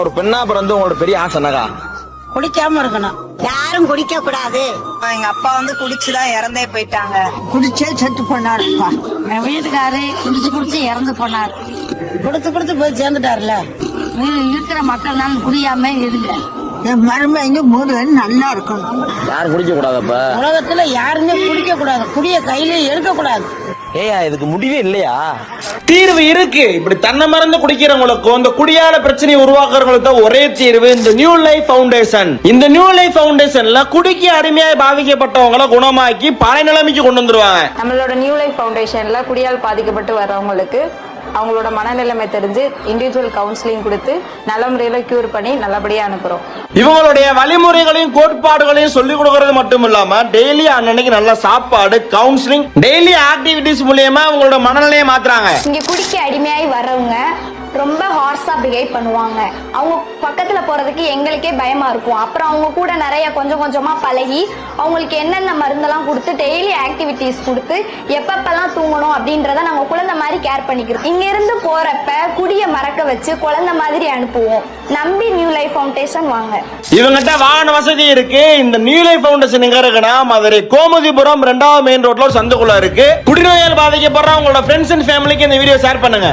ஒரு பெண்ணா பிறந்து உங்களோட பெரிய ஆசை என்னக்கா? குடிக்காம இருக்கணும். யாரும் குடிக்க கூடாது எங்க அப்பா வந்து குடிச்சுதான் இறந்தே போயிட்டாங்க. குடிச்சே செத்து போனாருப்பா. என் வீட்டுக்காரு குடிச்சு குடிச்சு இறந்து போனார். குடுத்து குடுத்து போய் சேர்ந்துட்டாருல. இருக்கிற மக்கள் தான் குடியாம இருங்க. என் மருமைங்க முருகன் நல்லா இருக்கணும். யாரும் குடிக்க கூடாதப்ப உலகத்துல யாருமே குடிக்க கூடாது குடிய கையில எடுக்க கூடாது ஏயா இதுக்கு முடிவே இல்லையா? தீர்வு இருக்கு. இப்படி தன்னை மறந்து குடிக்கிறவங்களுக்கும் இந்த குடியால பிரச்சனையை உருவாக்குறவங்களுக்கு தான் ஒரே தீர்வு இந்த நியூ லைஃப் ஃபவுண்டேஷன் இந்த நியூ லைஃப் ஃபவுண்டேஷன்ல குடிக்கு அடிமையாய் பாதிக்கப்பட்டவங்களை குணமாக்கி பழைய நிலைமைக்கு கொண்டு வந்துருவாங்க. நம்மளோட நியூ லைஃப் ஃபவுண்டேஷன்ல குடியால் பாதிக்கப்பட்டு வர்றவங்களுக்கு அவங்களோட மனநிலைமை தெரிஞ்சு இண்டிவிஜுவல் கவுன்சிலிங் கொடுத்து நல்ல முறையில் க்யூர் பண்ணி நல்லபடியாக அனுப்புகிறோம் இவங்களுடைய வழிமுறைகளையும் கோட்பாடுகளையும் சொல்லிக் கொடுக்கறது மட்டும் இல்லாம டெய்லி அன்னன்னைக்கு நல்ல சாப்பாடு கவுன்சிலிங் டெய்லி ஆக்டிவிட்டிஸ் மூலியமா அவங்களோட மனநிலையை மாத்துறாங்க. இங்கே குடிக்க அடிமையாகி வர்றவங்க ரொம்ப ஹார்ஸாக பிஹேவ் பண்ணுவாங்க. அவங்க பக்கத்தில் போகிறதுக்கு எங்களுக்கே பயமாக இருக்கும். அப்புறம் அவங்க கூட நிறைய கொஞ்சம் கொஞ்சமாக பழகி அவங்களுக்கு என்னென்ன மருந்தெல்லாம் கொடுத்து டெய்லி ஆக்டிவிட்டீஸ் கொடுத்து எப்பப்பெல்லாம் தூங்கணும் அப்படின்றத நாங்கள் குழந்தை மாதிரி கேர் பண்ணிக்கிறோம். இங்கேருந்து போகிறப்ப குடியை மறக்க வச்சு குழந்தை மாதிரி அனுப்புவோம். நம்பி நியூ லைஃப் ஃபவுண்டேஷன் வாங்க. இவங்கிட்ட வாகன வசதி இருக்கு. இந்த நியூ லைஃப் ஃபவுண்டேஷன் எங்க இருக்குன்னா மதுரை கோமுதிபுரம் ரெண்டாவது மெயின் ரோட்ல ஒரு சந்துக்குள்ள இருக்கு. குடிநோயால் பாதிக்கப்படுற உங்களோட ஃப்ரெண்ட்ஸ் அண்ட் ஃபேமிலிக்கு இந்த வீடியோ ஷேர் பண்ணுங்க.